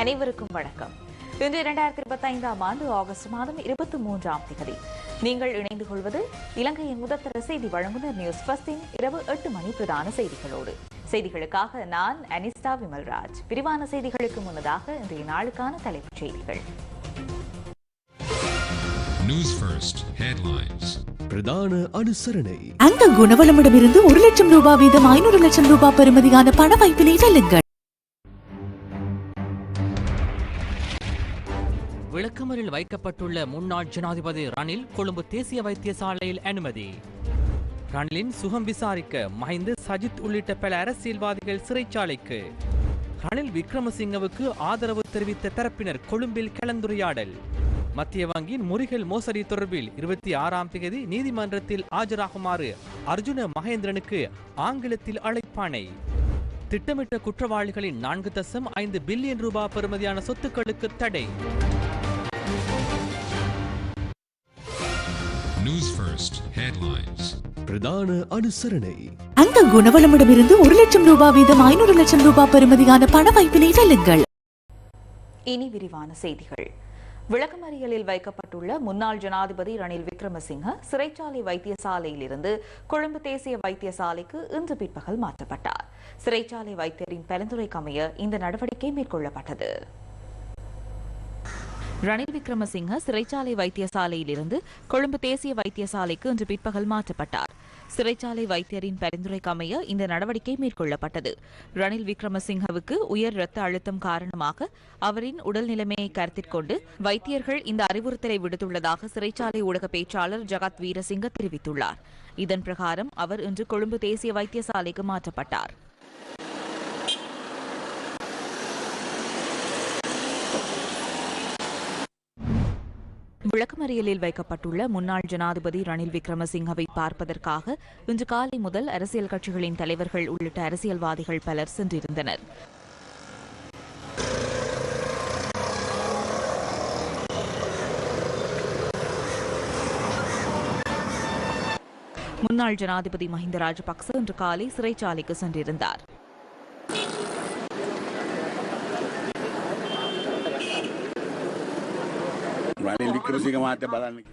அனைவருக்கும் வணக்கம். இன்று இரண்டாயிரத்தி இருபத்தி ஐந்தாம் ஆண்டு ஆகஸ்ட் மாதம் இருபத்தி மூன்றாம் தேதி. நீங்கள் இணைந்து கொள்வது இலங்கையின் முதற்தர செய்தி வழங்குனர் நியூஸ் ஃபர்ஸ்டின் இரவு எட்டு மணி பிரதான செய்திகளோடு. செய்திகளுக்காக நான் அனிஸ்டா விமல்ராஜ். விரிவான செய்திகளுக்கு முன்னதாக இன்றைய நாளுக்கான தலைப்புச் செய்திகள். News First headlines. பிரதான அனுசரணை. அந்த குணவளமிடமிருந்து ஒரு லட்சம் ரூபாய் வீதம் ஐநூறு லட்சம் ரூபாய் பெறுமதியான பண வாய்ப்பினை வெல்லுங்கள் விளக்கமறில் வைக்கப்பட்டுள்ள முன்னாள் ஜனாதிபதி ரணில் கொழும்பு தேசிய வைத்தியசாலையில் அனுமதி. ரணிலின் சுகம் விசாரிக்க மஹிந்த சஜித் உள்ளிட்ட பல அரசியல்வாதிகள் சிறைச்சாலைக்கு. ரணில் விக்ரமசிங்கவுக்கு ஆதரவு தெரிவித்த தரப்பினர் கொழும்பில் கலந்துரையாடல். மத்திய வங்கியின் முறிகள் மோசடி தொடர்பில் இருபத்தி ஆறாம் தேதி நீதிமன்றத்தில் ஆஜராகுமாறு அர்ஜுன மகேந்திரனுக்கு ஆங்கிலத்தில் அழைப்பானை திட்டமிட்ட குற்றவாளிகளின் நான்கு தசம் ஐந்து பில்லியன் ரூபாய் பெறுமதியான சொத்துக்களுக்கு தடை. News First headlines. பிரதான அனுசரணை. அந்த குணவளமிடமிருந்து ஒரு லட்சம் ரூபாய் வீதம் ஐநூறு லட்சம் ரூபாய் பெறுமதியான பண வாய்ப்பினை வெல்லுங்கள். இனி விரிவான செய்திகள். விளக்கமறியலில் வைக்கப்பட்டுள்ள முன்னாள் ஜனாதிபதி ரணில் விக்ரமசிங்க சிறைச்சாலை வைத்தியசாலையிலிருந்து கொழும்பு தேசிய வைத்தியசாலைக்கு இன்று பிற்பகல் மாற்றப்பட்டார். சிறைச்சாலை வைத்தியரின் பரிந்துரைக்கமைய இந்த நடவடிக்கை மேற்கொள்ளப்பட்டது. ரணில் விக்ரமசிங்க சிறைச்சாலை வைத்தியசாலையிலிருந்து கொழும்பு தேசிய வைத்தியசாலைக்கு இன்று பிற்பகல் மாற்றப்பட்டார். சிறைச்சாலை வைத்தியரின் பரிந்துரைக்கமைய இந்த நடவடிக்கை மேற்கொள்ளப்பட்டது. ரணில் விக்ரமசிங்கவுக்கு உயர் இரத்த அழுத்தம் காரணமாக அவரின் உடல் நிலைமையை கருத்திற்கொண்டு வைத்தியர்கள் இந்த அறிவுறுத்தலை விடுத்துள்ளதாக சிறைச்சாலை ஊடக பேச்சாளர் ஜகத் வீரசிங்க தெரிவித்துள்ளார். இதன் பிரகாரம் அவர் இன்று கொழும்பு தேசிய வைத்தியசாலைக்கு மாற்றப்பட்டார். விளக்கமறியலில் வைக்கப்பட்டுள்ள முன்னாள் ஜனாதிபதி ரணில் விக்ரமசிங்கவை பார்ப்பதற்காக இன்று காலை முதல் அரசியல் கட்சிகளின் தலைவர்கள் உள்ளிட்ட அரசியல்வாதிகள் பலர் சென்றிருந்தனர். முன்னாள் ஜனாதிபதி மஹிந்த ராஜபக்ச இன்று காலை சிறைச்சாலைக்கு சென்றிருந்தார்.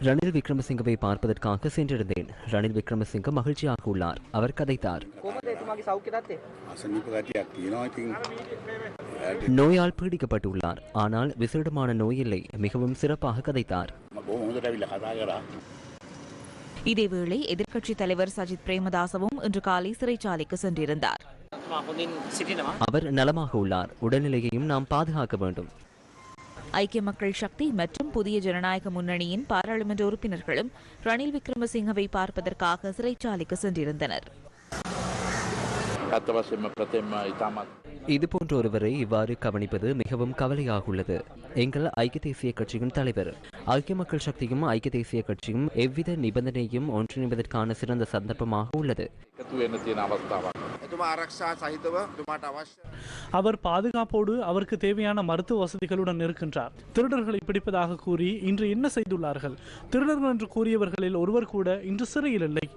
ரணில் விக்ரமசிங்கவை பார்ப்பதற்காக சென்றிருந்தேன். ரணில் விக்ரமசிங்க மகிழ்ச்சியாக உள்ளார். அவர் கதைத்தார். நோயால் பீடிக்கப்பட்டுள்ளார். ஆனால் விசேடமான நோய் மிகவும் சிறப்பாக கதைத்தார். இதேவேளை எதிர்க்கட்சித் தலைவர் சஜித் பிரேமதாசவும் இன்று காலை சிறைச்சாலைக்கு சென்றிருந்தார். அவர் நலமாக உள்ளார். உடல்நிலையையும் நாம் பாதுகாக்க வேண்டும். ஐக்கிய மக்கள் சக்தி மற்றும் புதிய ஜனநாயக முன்னணியின் பாராளுமன்ற உறுப்பினர்களும் ரணில் விக்ரமசிங்கவை பார்ப்பதற்காக சிறைச்சாலைக்கு சென்றிருந்தனர். இதுபோன்ற ஒருவரை இவ்வாறு கவனிப்பது மிகவும் கவலையாக உள்ளது எங்கள் ஐக்கிய தேசிய கட்சியின் தலைவர் ஐக்கிய மக்கள் சக்தியும் ஐக்கிய தேசிய கட்சியும் எவ்வித நிபந்தனையும் ஒன்றிணைவதற்கான சிறந்த சந்தர்ப்பமாக உள்ளது. அவர் பாதுகாப்போடு அவருக்கு தேவையான மருத்துவ வசதிகளுடன் இருக்கின்றார் திருடர்களை பிடிப்பதாக கூறி இன்று என்ன செய்துள்ளார்கள்? திருடர்கள் என்று கூறியவர்களில் ஒருவர் கூட இன்று சிறையில் இல்லை.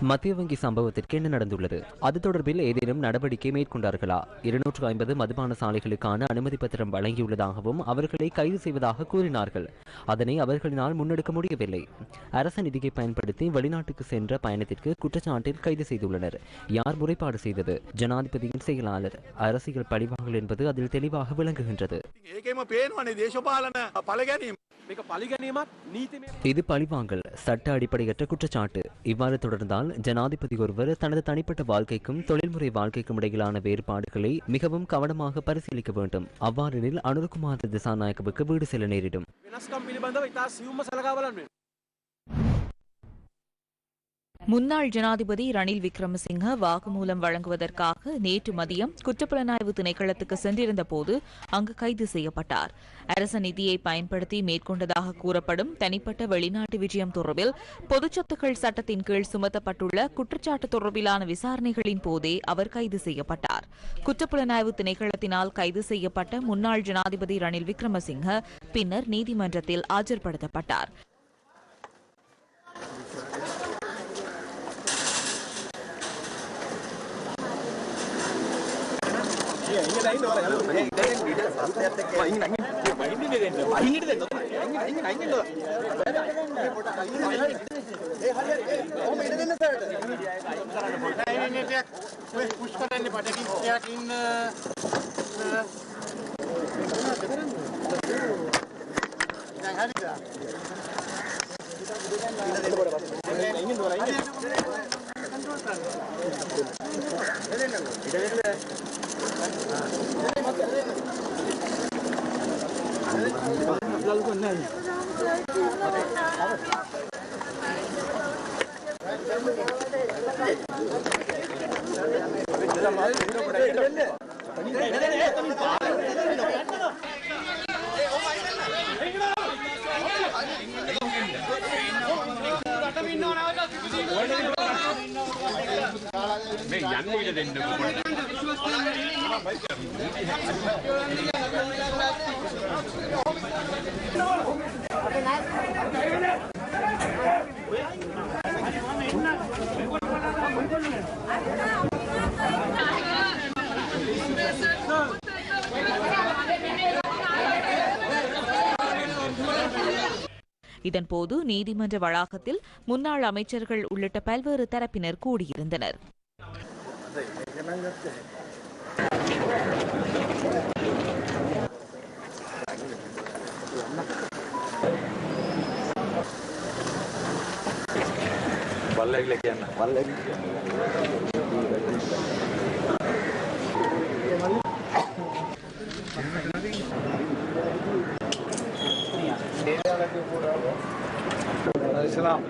மத்திய வங்கி சம்பவத்திற்கு என்ன நடந்துள்ளது? அது தொடர்பில் ஏதேனும் நடவடிக்கை மேற்கொண்டார்களா? இருநூற்று ஐம்பது மதுபான சாலைகளுக்கான அனுமதி பத்திரம் வழங்கியுள்ளதாகவும் அவர்களை கைது செய்வதாக கூறினார்கள். அதனை அவர்களினால் முன்னெடுக்க முடியவில்லை. அரச நிதியை பயன்படுத்தி வெளிநாட்டுக்கு சென்ற பயணத்திற்கு குற்றச்சாட்டில் கைது செய்துள்ளனர். யார் முறைப்பாடு செய்தது? ஜனாதிபதியின் செயலாளர் அரசியல் பழிவாங்கல் என்பது அதில் தெளிவாக விளங்குகின்றது. இது பழிவாங்கல் சட்ட அடிப்படையற்ற குற்றச்சாட்டு. இவ்வாறு தொடர்ந்தால் ஜனாதிபதி ஒருவர் தனது தனிப்பட்ட வாழ்க்கைக்கும் தொழில்முறை வாழ்க்கைக்கும் இடையிலான வேறுபாடுகளை மிகவும் கவனமாக பரிசீலிக்க வேண்டும். அவ்வாறெனில் அனுர்குமார் திசாநாயக்கவுக்கு வீடு செல்ல நேரிடும். முன்னாள் ஜனாதிபதி ரணில் விக்ரமசிங்க வாக்குமூலம் வழங்குவதற்காக நேற்று மதியம் குற்றப்புலனாய்வு திணைக்களத்துக்கு சென்றிருந்த போது அங்கு கைது செய்யப்பட்டார். அரச நிதியை பயன்படுத்தி மேற்கொண்டதாக கூறப்படும் தனிப்பட்ட வெளிநாட்டு விஜயம் தொடர்பில் பொதுச்சொத்துக்கள் சட்டத்தின் கீழ் சுமத்தப்பட்டுள்ள குற்றச்சாட்டு தொடர்பிலான விசாரணைகளின் போதே அவர் கைது செய்யப்பட்டார். குற்றப்புலனாய்வு திணைக்களத்தினால் கைது செய்யப்பட்ட முன்னாள் ஜனாதிபதி ரணில் விக்ரமசிங்க பின்னர் நீதிமன்றத்தில் ஆஜர்படுத்தப்பட்டார். පුෂ් කරන්න පටකින් ටයක් ඉන්න හරි Gracias. இதன்போது நீதிமன்ற வளாகத்தில் முன்னாள் அமைச்சர்கள் உள்ளிட்ட பல்வேறு தரப்பினர் கூடியிருந்தனர். பல்லகில பல்லகி இஸ்லாம்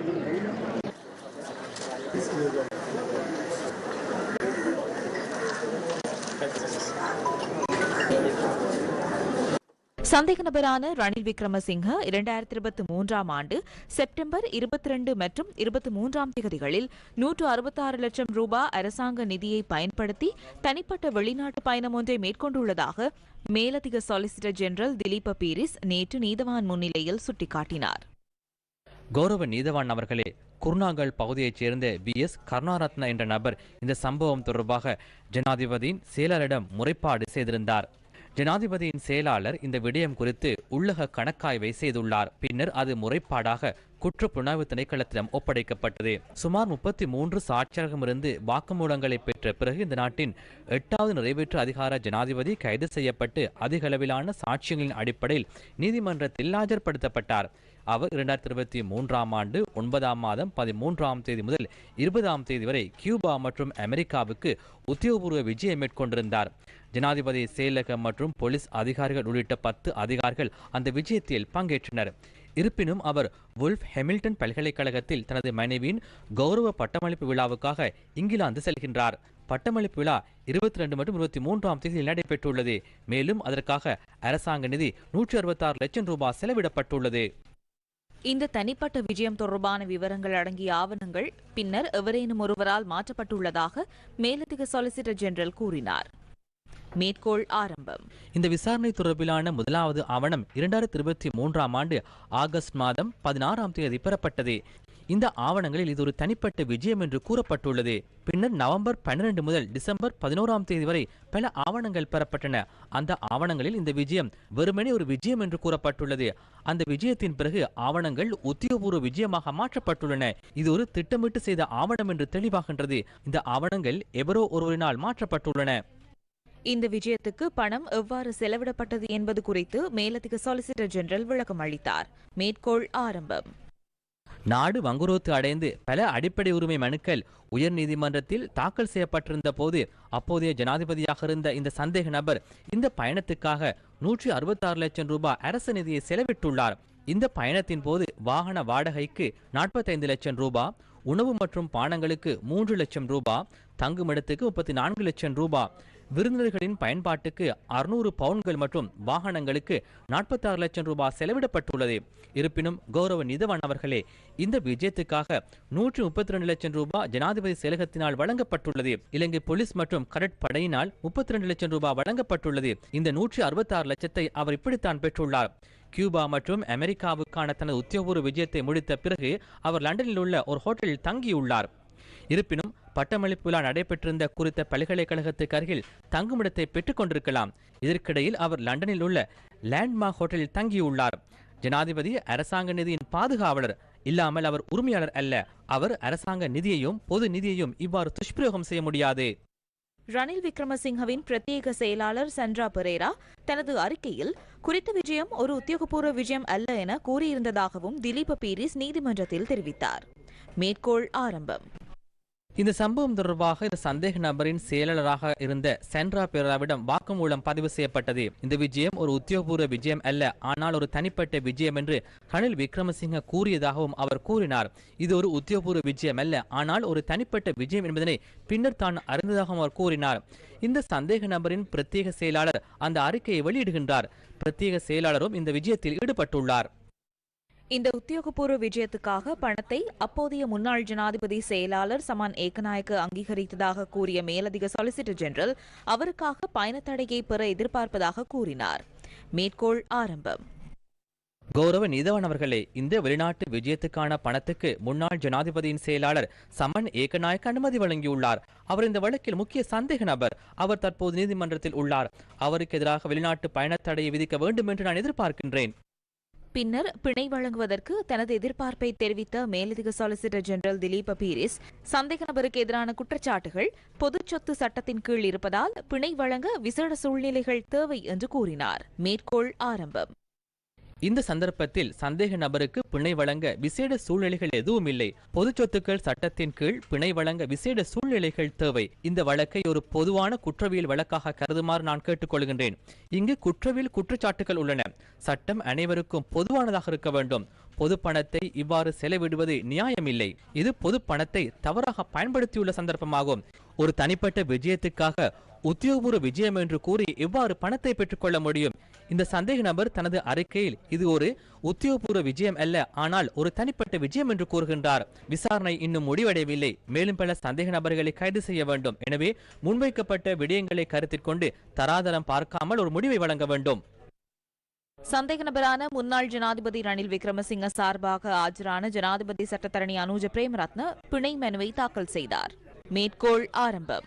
சந்தேக நபரான ரணில் விக்ரமசிங்க இரண்டாயிரத்தி இருபத்தி மூன்றாம் ஆண்டு செப்டம்பர் இருபத்தி ரெண்டு மற்றும் இருபத்தி மூன்றாம் தேதிகளில் நூற்று அறுபத்தாறு லட்சம் ரூபாய் அரசாங்க நிதியை பயன்படுத்தி தனிப்பட்ட வெளிநாட்டு பயணம் ஒன்றை மேற்கொண்டுள்ளதாக மேலதிக சொலிசிட்டர் ஜெனரல் திலீப பீரிஸ் நேற்று நீதவான் முன்னிலையில் சுட்டிக்காட்டினார். கௌரவ நீதவான் அவர்களே குருநாகல் பகுதியைச் சேர்ந்த வி எஸ் கருணாரத்ன என்ற நபர் இந்த சம்பவம் தொடர்பாக ஜனாதிபதியின் செயலாளரிடம் முறைப்பாடு செய்திருந்தார். ஜனாதிபதியின் செயலாளர் இந்த விடயம் குறித்து உள்ளக கணக்காய்வை செய்துள்ளார். பின்னர் அது முறைப்பாடாக குற்றப்புலனாய்வு திணைக்களத்திடம் ஒப்படைக்கப்பட்டது. சுமார் முப்பத்தி மூன்று சாட்சியகமிருந்து வாக்குமூலங்களை பெற்ற பிறகு இந்த நாட்டின் எட்டாவது நிறைவேற்று அதிகார ஜனாதிபதி கைது செய்யப்பட்டு அதிகளவிலான சாட்சியங்களின் அடிப்படையில் நீதிமன்றத்தில் ஆஜர்படுத்தப்பட்டார். அவர் இரண்டாயிரத்தி இருபத்தி மூன்றாம் ஆண்டு ஒன்பதாம் மாதம் பதிமூன்றாம் தேதி முதல் இருபதாம் தேதி வரை கியூபா மற்றும் அமெரிக்காவுக்கு உத்தியோகபூர்வ விஜயம் மேற்கொண்டிருந்தார். ஜனாதிபதி செயலகம் மற்றும் போலீஸ் அதிகாரிகள் உள்ளிட்ட பத்து அதிகாரிகள் அந்த விஜயத்தில் பங்கேற்றனர். இருப்பினும் அவர் வுல்ஃப் ஹெமில்டன் பல்கலைக்கழகத்தில் தனது மனைவியின் கௌரவ பட்டமளிப்பு விழாவுக்காக இங்கிலாந்து செல்கின்றார். பட்டமளிப்பு விழா இருபத்தி ரெண்டு மற்றும் இருபத்தி மூன்றாம் தேதியில் நடைபெற்றுள்ளது. மேலும் அதற்காக அரசாங்க நிதி நூற்றி அறுபத்தாறு லட்சம் ரூபாய் செலவிடப்பட்டுள்ளது. இந்த தனிப்பட்ட விஜயம் தொடர்பான விவரங்கள் அடங்கிய ஆவணங்கள் பின்னர் எவரேனும் ஒருவரால் மாற்றப்பட்டுள்ளதாக மேலதிக சொலிசிட்டர் ஜெனரல் கூறினார். மேற்கோள் ஆரம்பம். இந்த விசாரணை தொடர்பிலான முதலாவது ஆவணம் இரண்டாயிரத்தி இருபத்தி மூன்றாம் ஆண்டு ஆகஸ்ட் மாதம் பதினாறாம் தேதி பெறப்பட்டது. இந்த ஆவணங்களில் இது ஒரு தனிப்பட்ட விஜயம் என்று கூறப்பட்டுள்ளது. பின்னர் நவம்பர் பன்னிரண்டு முதல் டிசம்பர் பதினோராம் தேதி வரை பல ஆவணங்கள் பெறப்பட்டன. அந்த ஆவணங்களில் இந்த விஜயம் வெறுமனே ஒரு விஜயம் என்று கூறப்பட்டுள்ளது. அந்த விஜயத்தின் பிறகு ஆவணங்கள் உத்தியோகபூர்வ விஜயமாக மாற்றப்பட்டுள்ளன. இது ஒரு திட்டமிட்டு செய்த ஆவணம் என்று தெளிவாகின்றது. இந்த ஆவணங்கள் எவரோ ஒருவரினால் மாற்றப்பட்டுள்ளன. இந்த விஜயத்துக்கு பணம் எவ்வாறு செலவிடப்பட்டது என்பது குறித்து மேலதிக சொலிசிட்டர் ஜெனரல் விளக்கம் அளித்தார். மேற்கோள் ஆரம்பம். நாடு வங்குரோத்து அடைந்து பல அடிப்படை உரிமை மனுக்கள் உயர் நீதிமன்றத்தில் தாக்கல் செய்யப்பட்டிருந்த போது அப்போதைய ஜனாதிபதியாக இருந்த இந்த சந்தேக நபர் இந்த பயணத்துக்காக நூற்றி அறுபத்தாறு லட்சம் ரூபாய் அரசு நிதியை செலவிட்டுள்ளார். இந்த பயணத்தின் போது வாகன வாடகைக்கு நாற்பத்தைந்து லட்சம் ரூபாய் உணவு மற்றும் பானங்களுக்கு மூன்று லட்சம் ரூபாய் தங்குமிடத்துக்கு முப்பத்தி நான்கு லட்சம் ரூபாய் விருந்தினர்களின் பயன்பாட்டுக்கு அறுநூறு பவுன்கள் மற்றும் வாகனங்களுக்கு நாற்பத்தாறு லட்சம் ரூபாய் செலவிடப்பட்டுள்ளது. இருப்பினும் கௌரவ நிதவன் அவர்களே இந்த விஜயத்துக்காக நூற்றி முப்பத்தி ரெண்டு லட்சம் ரூபாய் ஜனாதிபதி செயலகத்தினால் வழங்கப்பட்டுள்ளது. இலங்கை போலீஸ் மற்றும் கடற்படையினால் முப்பத்தி ரெண்டு லட்சம் ரூபாய் வழங்கப்பட்டுள்ளது. இந்த நூற்றி அறுபத்தாறு லட்சத்தை அவர் இப்படித்தான் பெற்றுள்ளார். கியூபா மற்றும் அமெரிக்காவுக்கான தனது உத்தியோகபூர்வ விஜயத்தை முடித்த பிறகு அவர் லண்டனில் உள்ள ஒரு ஹோட்டலில் தங்கியுள்ளார். இருப்பினும் பட்டமளிப்பு விழா நடைபெற்றிருந்த குறித்த பல்கலைக்கழகத்துக்கு அருகில் தங்குமிடத்தை பெற்றுக் கொண்டிருக்கலாம். இதற்கிடையில் அவர் லண்டனில் உள்ள லேண்ட்மார்க் ஹோட்டலில் தங்கியுள்ளார். ஜனாதிபதி அரசாங்க நிதியின் பாதுகாவலர். இல்லாமல் அவர் உரிமையாளர் அல்ல. அவர் அரசாங்க நிதியையும் பொது நிதியையும் இவ்வாறு துஷ்பிரயோகம் செய்ய முடியாது. ரணில் விக்ரமசிங்கவின் பிரத்யேக செயலாளர் சந்திரா பெரேரா தனது அறிக்கையில் குறித்த விஜயம் ஒரு உத்தியோகபூர்வ விஜயம் அல்ல என கூறியிருந்ததாகவும் திலீப பீரிஸ் நீதிமன்றத்தில் தெரிவித்தார். மேற்கோள் ஆரம்பம். இந்த சம்பவம் தொடர்பாக இந்த சந்தேக நபரின் செயலாளராக இருந்த சென்ட்ரா பேராவிடம் வாக்குமூலம் பதிவு செய்யப்பட்டது. இந்த விஜயம் ஒரு உத்தியோகபூர்வ விஜயம் அல்ல ஆனால் ஒரு தனிப்பட்ட விஜயம் என்று ரணில் விக்ரமசிங்க கூறியதாகவும் அவர் கூறினார். இது ஒரு உத்தியோகபூர்வ விஜயம் அல்ல ஆனால் ஒரு தனிப்பட்ட விஜயம் என்பதனை பின்னர் தான் அறிந்ததாகவும் அவர் கூறினார். இந்த சந்தேக நபரின் பிரத்யேக செயலாளர் அந்த அறிக்கையை வெளியிடுகின்றார். பிரத்யேக செயலாளரும் இந்த விஜயத்தில் ஈடுபட்டுள்ளார். இந்த உத்தியோகபூர்வ விஜயத்துக்காக பணத்தை அப்போதைய முன்னாள் ஜனாதிபதி செயலாளர் சமான் ஏகநாயக்க அங்கீகரித்ததாக கூறிய மேலதிக சொலிசிட்டர் ஜெனரல் அவருக்காக பயணத்தடையை பெற எதிர்பார்ப்பதாக கூறினார். மேற்கோள் ஆரம்பம். கௌரவ நீதவன் அவர்களே இந்த வெளிநாட்டு விஜயத்துக்கான பணத்துக்கு முன்னாள் ஜனாதிபதியின் செயலாளர் சமன் ஏகநாயக் அனுமதி வழங்கியுள்ளார். அவர் இந்த வழக்கில் முக்கிய சந்தேக நபர். அவர் தற்போது நீதிமன்றத்தில் உள்ளார். அவருக்கு எதிராக வெளிநாட்டு பயணத்தடையை விதிக்க வேண்டும் என்று நான் எதிர்பார்க்கின்றேன். பின்னர் பிணை வழங்குவதற்கு தனது எதிர்பார்ப்பை தெரிவித்த மேலதிக சொலிசிட்டர் ஜெனரல் திலீப பீரிஸ் சந்தேக நபருக்கு எதிரான குற்றச்சாட்டுகள் பொதுச் சொத்து சட்டத்தின் கீழ் இருப்பதால் பிணை வழங்க விசேட சூழ்நிலைகள் தேவை என்று கூறினார். மேற்கோள் ஆரம்பம். இந்த சந்தர்ப்பத்தில் சந்தேக நபருக்கு பிணை வழங்க விசேட சூழ்நிலைகள் எதுவும் இல்லை பொது சொத்துக்கள் சட்டத்தின் கீழ் பிணை வழங்க விசேட சூழ்நிலைகள் தேவை. இந்த வழக்கை ஒரு பொதுவான குற்றவியல் வழக்காக கருதுமாறு நான் கேட்டுக்கொள்கின்றேன். இங்கு குற்றவியல் குற்றச்சாட்டுகள் உள்ளன. சட்டம் அனைவருக்கும் பொதுவானதாக இருக்க வேண்டும். பொது பணத்தை இவ்வாறு செலவிடுவது நியாயமில்லை. இது பொது பணத்தை தவறாக பயன்படுத்தியுள்ள சந்தர்ப்பமாகும். ஒரு தனிப்பட்ட விஜயத்துக்காக உத்தியோகபூர்வ விஜயம் என்று கூறி எவ்வாறு பணத்தை பெற்றுக்கொள்ள முடியும். இந்த சந்தேக நபர் தனது அறிக்கையில் இது ஒரு உத்தியோகபூர்வ விஜயம் அல்ல ஆனால் ஒரு தனிப்பட்ட விஜயம் என்று கூறுகின்றார். விசாரணை இன்னும் முடிவடையவில்லை. மேலும் பல சந்தேக நபர்களை கைது செய்ய வேண்டும். எனவே முன்வைக்கப்பட்ட விடயங்களை கருத்தில் கொண்டு தராதரம் பார்க்காமல் ஒரு முடிவை வழங்க வேண்டும். சந்தேக நபரான முன்னாள் ஜனாதிபதி ரணில் விக்ரமசிங்க சார்பாக ஆஜரான ஜனாதிபதி சட்டத்தரணி அனுஜ பிரேமரத்ன பிணை மனுவை தாக்கல் செய்தார். மேற்கோள் ஆரம்பம்.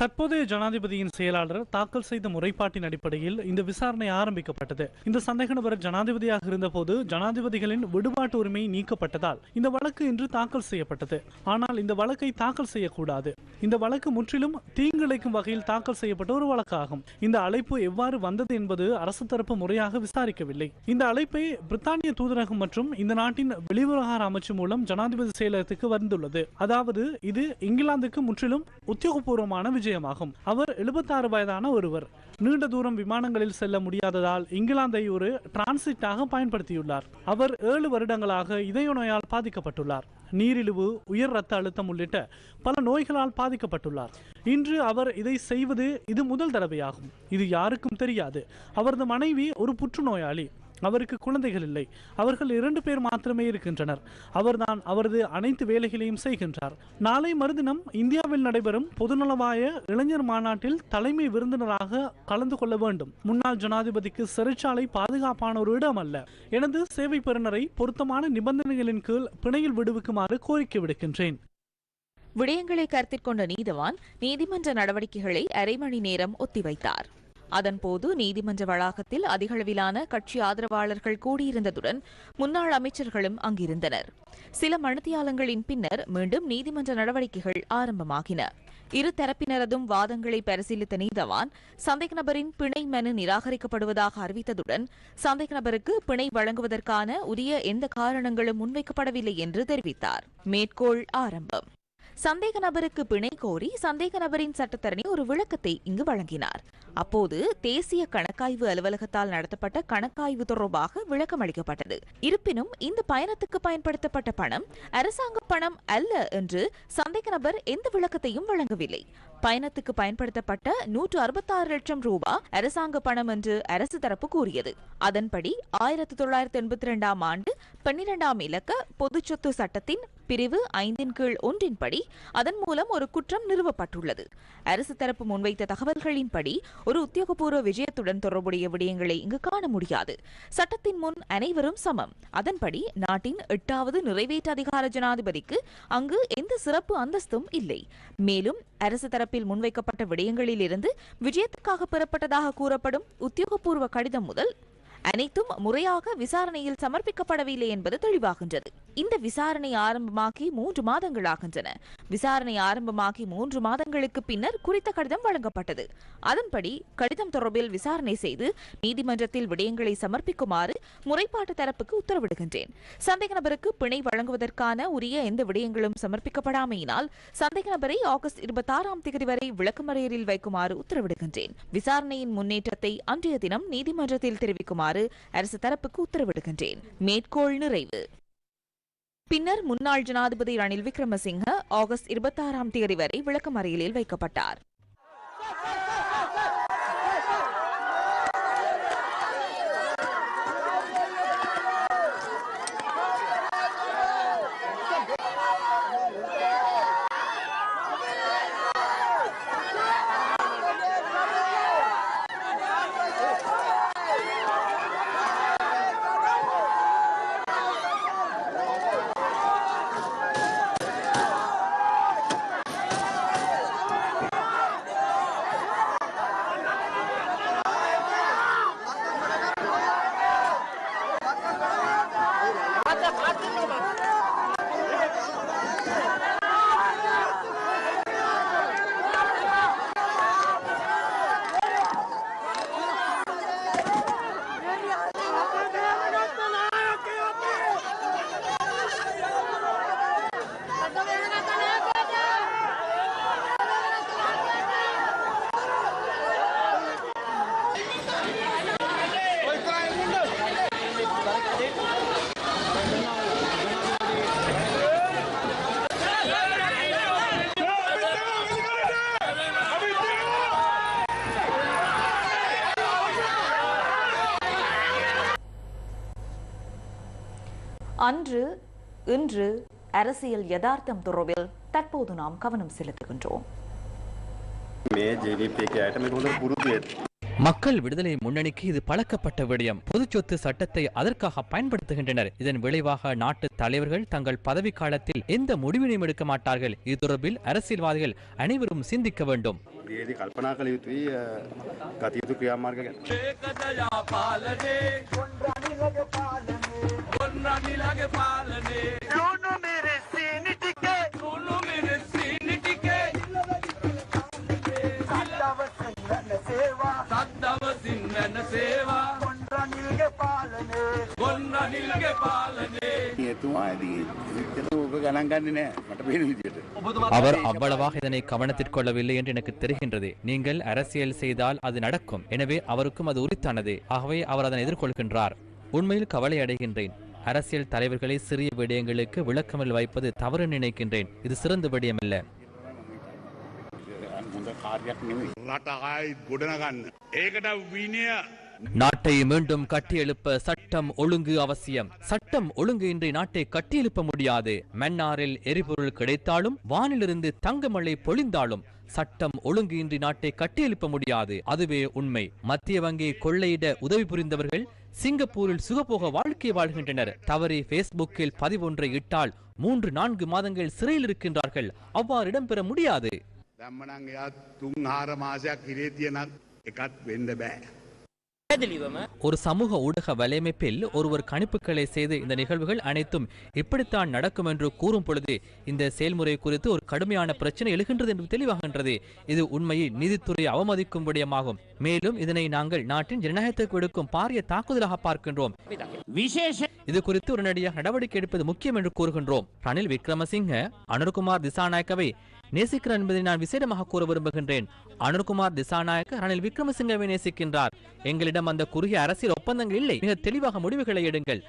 தற்போதைய ஜனாதிபதியின் செயலாளர் தாக்கல் செய்த முறைப்பாட்டின் அடிப்படையில் இந்த விசாரணை ஆரம்பிக்கப்பட்டது. இந்த சந்தேக நபர் ஜனாதிபதியாக இருந்தபோது ஜனாதிபதிகளின் விடுபாட்டு உரிமை நீக்கப்பட்டதால் இந்த வழக்கு இன்று தாக்கல் செய்யப்பட்டது. ஆனால் இந்த வழக்கை தாக்கல் செய்யக்கூடாது. இந்த வழக்கு முற்றிலும் தீங்கிழைக்கும் வகையில் தாக்கல் செய்யப்பட்ட ஒரு வழக்காகும். இந்த அழைப்பு எவ்வாறு வந்தது என்பது அரசு தரப்பு முறையாக விசாரிக்கவில்லை. இந்த அழைப்பை பிரித்தானிய தூதரகம் மற்றும் இந்த நாட்டின் வெளிவிவகார அமைச்சு மூலம் ஜனாதிபதி செயலகத்துக்கு வந்துள்ளது. அதாவது இது இங்கிலாந்துக்கு முற்றிலும் உத்தியோகபூர்வமான விஜயமாகும். அவர் 76 வயதான ஒருவர். நீண்ட தூரம் விமானங்களில் செல்ல முடியாததால் இங்கிலாந்தை ஒரு டிரான்சிட்டாக பயன்படுத்தியுள்ளார். அவர் ஏழு வருடங்களாக இதய நோயால் பாதிக்கப்பட்டுள்ளார். நீரிழிவு உயர் ரத்த அழுத்தம் உள்ளிட்ட பல நோய்களால் பாதிக்கப்பட்டுள்ளார். இன்று அவர் இதை செய்வது இது முதல் தடவையாகும். இது யாருக்கும் தெரியாது. அவரது மனைவி ஒரு புற்றுநோயாளி. அவருக்கு குழந்தைகள் இல்லை. அவர்கள் இரண்டு பேர் மாத்திரமே இருக்கின்றனர். அவர்தான் அவரது அனைத்து வேலைகளையும் செய்கின்றார். நாளை மறுதினம் இந்தியாவில் நடைபெறும் பொதுநலவாய இளைஞர் மாநாட்டில் தலைமை விருந்தினராக கலந்து கொள்ள வேண்டும். முன்னாள் ஜனாதிபதிக்கு சிறைச்சாலை பாதுகாப்பான ஒரு இடம் அல்ல. எனது சேவை பெறுநரை பொருத்தமான நிபந்தனைகளின் கீழ் பிணையில் விடுவிக்குமாறு கோரிக்கை விடுக்கின்றேன். விடயங்களை கருத்தில் கொண்ட நீதவான் நீதிமன்ற நடவடிக்கைகளை அரை மணி நேரம் ஒத்திவைத்தார். அதன்போது நீதிமன்ற வளாகத்தில் அதிகளவிலான கட்சி ஆதரவாளர்கள் கூடியிருந்ததுடன் முன்னாள் அமைச்சர்களும் அங்கிருந்தனர். சில மணித்தியாலங்களின் பின்னர் மீண்டும் நீதிமன்ற நடவடிக்கைகள் ஆரம்பமாகின. இரு தரப்பினரதும் வாதங்களை பரிசீலித்த நீதவான் சந்தேக நபரின் பிணை மனு நிராகரிக்கப்படுவதாக அறிவித்ததுடன் சந்தேக நபருக்கு பிணை வழங்குவதற்கான உரிய எந்த காரணங்களும் முன்வைக்கப்படவில்லை என்று தெரிவித்தார். மேற்கோள் ஆரம்பம். சந்தேக நபருக்கு பிணை கோரி சந்தேக நபரின் சட்டத்தரணி ஒரு விளக்கத்தை இங்கு வழங்கினார். அப்போது தேசிய கணக்காய்வு அலுவலகத்தால் நடத்தப்பட்ட கணக்காய்வு தொடர்பாக விளக்கம் அளிக்கப்பட்டது. இருப்பினும் இந்த பயணத்துக்கு பயன்படுத்தப்பட்ட பணம் அரசாங்க பணம் அல்ல என்று சந்தேக நபர் எந்த விளக்கத்தையும் வழங்கவில்லை. பயணத்துக்கு பயன்படுத்தப்பட்ட நூற்று அறுபத்தாறு லட்சம் ரூபாய் அரசாங்க பணம் என்று அரசு தரப்பு கூறியது. அதன்படி ஆயிரத்தி தொள்ளாயிரத்தி எண்பத்தி இரண்டாம் ஆண்டு பன்னிரெண்டாம் இலக்க பொதுச் சொத்து சட்டத்தின் பிரிவு ஐந்தின் கீழ் ஒன்றின்படி அதன் மூலம் ஒரு குற்றம் நிறுவப்பட்டுள்ளது. அரசு தரப்பு முன்வைத்த தகவல்களின்படி ஒரு உத்தியோகபூர்வ விஜயத்துடன் தொடர்புடைய விடயங்களை இங்கு காண முடியாது. சட்டத்தின் முன் அனைவரும் சமம். அதன்படி நாட்டின் எட்டாவது நிறைவேற்று அதிகார ஜனாதிபதிக்கு அங்கு எந்த சிறப்பு அந்தஸ்தும் இல்லை. மேலும் அரசு தரப்பு தரப்பில் முன்வைக்கப்பட்ட விடயங்களிலிருந்து விஜயத்துக்காக பெறப்பட்டதாக கூறப்படும் உத்தியோகபூர்வ கடிதம் முதல் அனைத்தும் முறையாக விசாரணையில் சமர்ப்பிக்கப்படவில்லை என்பது தெளிவாகின்றது. இந்த விசாரணை ஆரம்பமாகி மூன்று மாதங்களாகின்றன. விசாரணை ஆரம்பமாகி மூன்று மாதங்களுக்கு பின்னர் குறித்த கடிதம் வழங்கப்பட்டது. அதன்படி கடிதம் தொடர்பில் விசாரணை செய்து நீதிமன்றத்தில் விடயங்களை சமர்ப்பிக்குமாறு முறைப்பாட்டு தரப்புக்கு உத்தரவிடுகின்றேன். சந்தேக நபருக்கு பிணை வழங்குவதற்கான உரிய எந்த விடயங்களும் சமர்ப்பிக்கப்படாமையினால் சந்தேக நபரை ஆகஸ்ட் இருபத்தி ஆறாம் தேதி வரை விளக்கமறியலில் வைக்குமாறு உத்தரவிடுகின்றேன். விசாரணையின் முன்னேற்றத்தை அன்றைய தினம் நீதிமன்றத்தில் தெரிவிக்குமாறு அரசு தரப்புக்கு உத்தரவிடுகின்றேன். மேற்கோள் நிறைவு. பின்னர் முன்னாள் ஜனாதிபதி ரணில் விக்ரமசிங்க ஆகஸ்ட் இருபத்தாறாம் தேதி வரை விளக்கமறியலில் வைக்கப்பட்டார். அன்று இன்று அரசியல் யதார்த்தம் தொடர்பில் தற்போது நாம் கவனம் செலுத்துகின்றோம். மக்கள் விடுதலை முன்னணிக்கு இது பழக்கப்பட்ட விடயம். பொது சொத்து சட்டத்தை அதற்காக பயன்படுத்துகின்றனர். இதன் விளைவாக நாட்டு தலைவர்கள் தங்கள் பதவி காலத்தில் எந்த முடிவினையும் எடுக்க மாட்டார்கள். இது தொடர்பில் அரசியல்வாதிகள் அனைவரும் சிந்திக்க வேண்டும். அவர் அவ்வளவாக இதனை கவனத்திற் கொள்ளவில்லை என்று எனக்கு தெரிகின்றது. நீங்கள் அரசியல் செய்தால் அது நடக்கும். எனவே அவருக்கும் அது உரித்தானது. ஆகவே அவர் அதனை எதிர்கொள்கின்றார். உண்மையில் கவலை அடைகின்றேன். அரசியல் தலைவர்களை சிறிய விடயங்களுக்கு விளக்கமில் வைப்பது தவறு நினைக்கின்றேன் இது சிறந்த விடயமல்ல හොඳ කාර්යක් නෙමෙයි. රට ආයිත් ගොඩනගන්න. ඒකට විනය நாட்டை மீண்டும் கட்டியெழுப்ப சட்டம் ஒழுங்கு அவசியம். சட்டம் ஒழுங்கு இன்றி நாட்டை கட்டியெழுப்ப முடியாது. மன்னாரில் எரிபொருள் கிடைத்தாலும் வானிலிருந்து தங்கமழை பொழிந்தாலும் சட்டம் ஒழுங்கு இன்றி நாட்டை கட்டியெழுப்ப முடியாது. அதுவே உண்மை. மத்திய வங்கியை கொள்ளையிட உதவி புரிந்தவர்கள் சிங்கப்பூரில் சுகபோக வாழ்க்கை வாழ்கின்றனர். தவறி பேஸ்புக்கில் பதிவொன்றை இட்டால் மூன்று நான்கு மாதங்கள் சிறையில் இருக்கின்றார்கள். அவ்வாறு இடம்பெற முடியாது. ஒரு சமூக ஊடக வலையமைப்பில் ஒருவர் கணிப்புகளை செய்து இந்த நிகழ்வுகள் அனைத்தும் இப்படித்தான் நடக்கும் என்று கூறும் பொழுது இந்த செயல்முறை குறித்து ஒரு கடுமையான பிரச்சனை எழுகின்றது என்று தெளிவாகின்றது. இது உண்மையில் நீதித்துறை அவமதிக்கும் விடயமாகும். மேலும் இதனை நாங்கள் நாட்டின் ஜனநாயகத்துக்கு விடுக்கும் பாரிய தாக்குதலாக பார்க்கின்றோம். இது குறித்து உடனடியாக நடவடிக்கை எடுப்பது முக்கியம் என்று கூறுகின்றோம். ரணில் விக்ரமசிங்க அனுர்குமார் திசாநாயக்கவை நேசிக்கிறேன் என்பதை நான் விசேடமாக கூற விரும்புகின்றேன். அனுர்குமார் திசாநாயக்க ரணில் விக்ரமசிங்கவை நேசிக்கின்றார். எங்களிடம் அந்த குறுகிய அரசியல் ஒப்பந்தங்கள் இல்லை. மிக தெளிவாக முடிவுகளை எடுங்கள்.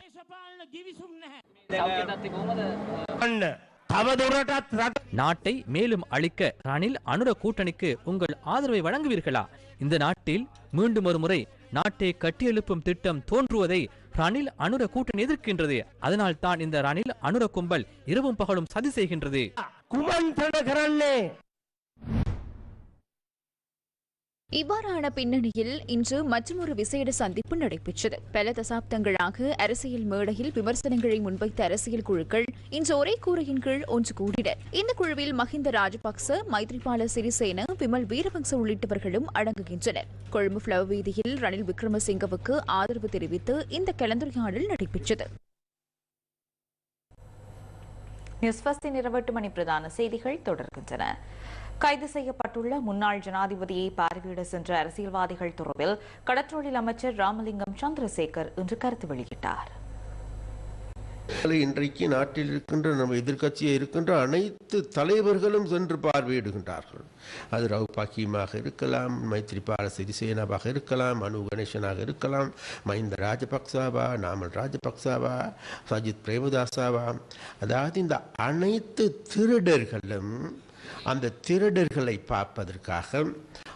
நாட்டை மேலும் அழிக்க ரணில் அனுர கூட்டணிக்கு உங்கள் ஆதரவை வழங்குவீர்களா? இந்த நாட்டில் மீண்டும் ஒரு முறை நாட்டை கட்டியெழுப்பும் திட்டம் தோன்றுவதை ரணில் அனுர கூட்டணி எதிர்க்கின்றது. அதனால் தான் இந்த ரணில் அனுர கும்பல் இரவும் பகலும் சதி செய்கின்றது. இவ்வாறான பின்னணியில் இன்று மற்றொரு விசேட சந்திப்பு நடைபெற்றது. பல தசாப்தங்களாக அரசியல் மேடையில் விமர்சனங்களை முன்வைத்த அரசியல் குழுக்கள் இன்று ஒரே கூரையின் கீழ் ஒன்று கூடினர். இந்த குழுவில் மஹிந்த ராஜபக்ச மைத்ரிபால சிறிசேன விமல் வீரவங்ச உள்ளிட்டவர்களும் அடங்குகின்றனர். கொழும்பு பிளவ வீதியில் ரணில் விக்ரமசிங்கவுக்கு ஆதரவு தெரிவித்து இந்த கலந்துரையாடல் நடைபெற்றது. நியூஸ் ஃபர்ஸ்டின் மணி பிரதான செய்திகள் தொடர்கின்றன. கைது செய்யப்பட்டுள்ள முன்னாள் ஜனாதிபதியை பார்வையிட சென்ற அரசியல்வாதிகள் தொடர்பில் கடற்றொழில் அமைச்சர் ராமலிங்கம் சந்திரசேகர் இன்று கருத்து வெளியிட்டார். இன்றைக்கு நாட்டில் இருக்கின்ற நம்ம எதிர்கட்சியை இருக்கின்ற அனைத்து தலைவர்களும் சென்று பார்வையிடுகின்றார்கள். அது ரவுபாக்கியமாக இருக்கலாம் மைத்ரிபால சிறிசேனாவாக இருக்கலாம் அனு கணேசனாக இருக்கலாம் மஹிந்த ராஜபக்சாவா நாமல் ராஜபக்சாவா சஜித் பிரேமதாசாவா. அதாவது இந்த அனைத்து திருடர்களும் அந்த திருடர்களை பார்ப்பதற்காக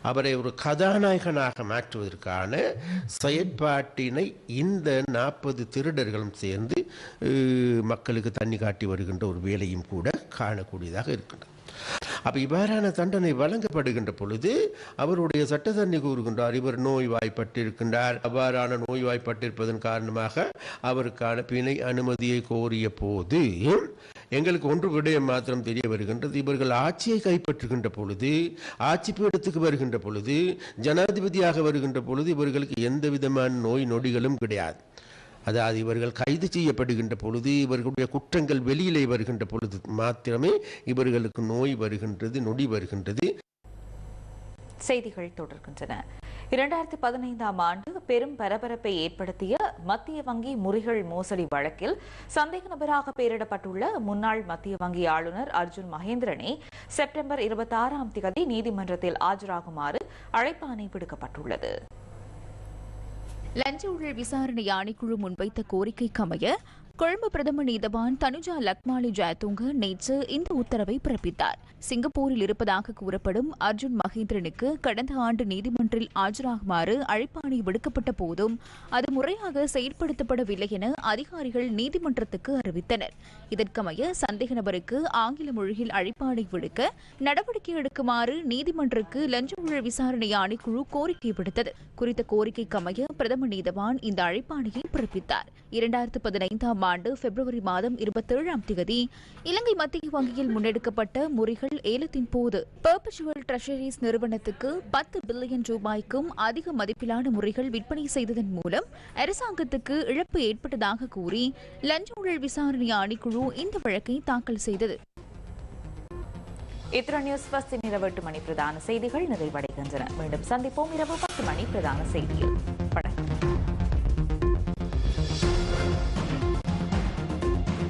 அவரை ஒரு கதாநாயகனாக மாற்றுவதற்கான செயற்பாட்டினை இந்த நாற்பது திருடர்களும் சேர்ந்து மக்களுக்கு தண்ணி காட்டி வருகின்ற ஒரு வேலையும் கூட காணக்கூடியதாக இருக்கின்றது. அப்போ இவ்வாறான தண்டனை வழங்கப்படுகின்ற பொழுது அவருடைய சட்டத்தண்ணி கூறுகின்றார் இவர் நோய்வாய்ப்பட்டிருக்கின்றார். அவ்வாறான நோய்வாய்ப்பட்டிருப்பதன் காரணமாக அவருக்கான பிணை அனுமதியை கோரிய போது எங்களுக்கு ஒன்று விடயம் மாத்திரம் தெரிய வருகின்றது. இவர்கள் ஆட்சியை கைப்பற்றுகின்ற பொழுது ஆட்சி பீடத்துக்கு வருகின்ற பொழுது ஜனாதிபதியாக வருகின்ற பொழுது இவர்களுக்கு எந்த விதமான நோய் நொடிகளும் கிடையாது. அதாவது இவர்கள் கைது செய்யப்படுகின்ற பொழுது இவர்களுடைய குற்றங்கள் வெளியிலே வருகின்ற பொழுது மாத்திரமே இவர்களுக்கு நோய் வருகின்றது நொடி வருகின்றது. செய்திகள் தொடர்கின்றன. இரண்டாயிரத்தி பதினைந்தாம் ஆண்டு பெரும் பரபரப்பை ஏற்படுத்திய மத்திய வங்கி முறிகள் மோசடி வழக்கில் சந்தேக நபராக பெயரிடப்பட்டுள்ள முன்னாள் மத்திய வங்கி ஆளுநர் அர்ஜுன் மகேந்திரனை செப்டம்பர் இருபத்தி ஆறாம் தேதி நீதிமன்றத்தில் ஆஜராகுமாறு அழைப்பாணை விடுக்கப்பட்டுள்ளது. லஞ்ச ஊழல் விசாரணை ஆணைக்குழு முன்வைத்த கோரிக்கைக்கு அமைய கொழும்பு பிரதம நீதவான் தனுஜா லக்மாலி ஜெயதுங்க நேற்று இந்த உத்தரவை பிறப்பித்தார். சிங்கப்பூரில் இருப்பதாக கூறப்படும் அர்ஜுன் மகேந்திரனுக்கு கடந்த ஆண்டு நீதிமன்றில் ஆஜராகுமாறு அழைப்பாணை விடுக்கப்பட்ட போதும் அது முறையாக செயல்படுத்தப்படவில்லை என அதிகாரிகள் நீதிமன்றத்துக்கு அறிவித்தனர். இதற்கமைய சந்தேக நபருக்கு ஆங்கில மொழியில் அழைப்பாணை விடுக்க நடவடிக்கை எடுக்குமாறு நீதிமன்றக்கு லஞ்ச ஊழல் விசாரணை ஆணைக்குழு கோரிக்கை விடுத்தது. குறித்த கோரிக்கைக்கமைய பிரதம நீதவான் இந்த அழைப்பாணையை பிறப்பித்தார். இரண்டாயிரத்து பதினைந்தாம் ஆண்டு பிப்ரவரி மாதம் இருபத்தேழாம் தேதி இலங்கை மத்திய வங்கியில் முன்னெடுக்கப்பட்ட முறைகள் ஏலத்தின் போது பர்பச்சுவல் ட்ரெஷரிஸ் நிறுவனத்துக்கு பத்து பில்லியன் ரூபாய்க்கும் அதிக மதிப்பிலான முறைகள் விற்பனை செய்ததன் மூலம் அரசாங்கத்துக்கு இழப்பு ஏற்பட்டதாக கூறி லஞ்ச ஊழல் விசாரணை ஆணைக்குழு இந்த வழக்கை தாக்கல் செய்தது. இத்துடன் நியூஸ் ஃபர்ஸ்டின் இரவு மணி பிரதான செய்திகள் நிறைவடைகின்றன. மீண்டும் சந்திப்போம் இரவு பத்து மணி பிரதான செய்தியில். வணக்கம்.